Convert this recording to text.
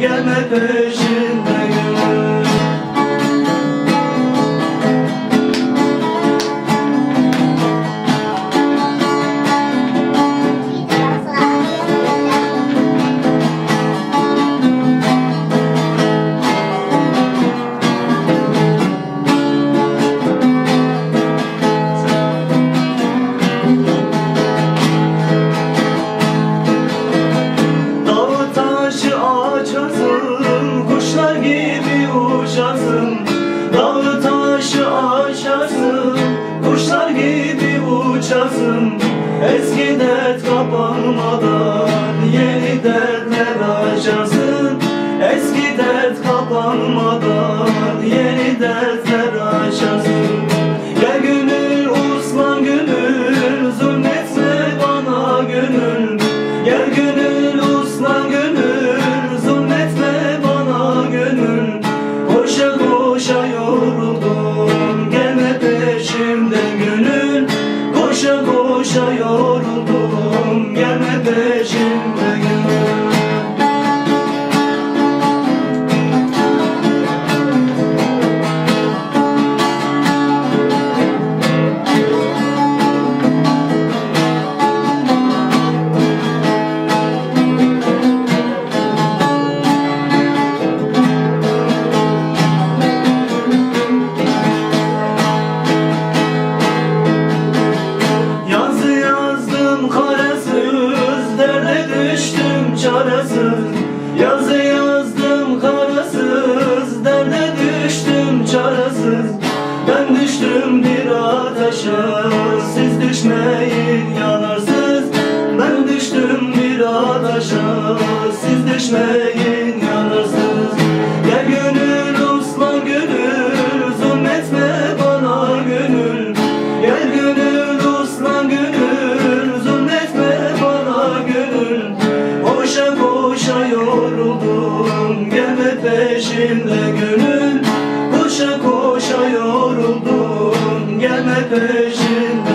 gelme peşinden. açarsın Kuşlar gibi uçarsın. Eski dert kapanmadan Yeni dertler açarsın Eski dert kapanmadan peşinde Siz düşmeyin yanarsız. Ben düştüm bir ataşa Siz düşmeyin peşinde.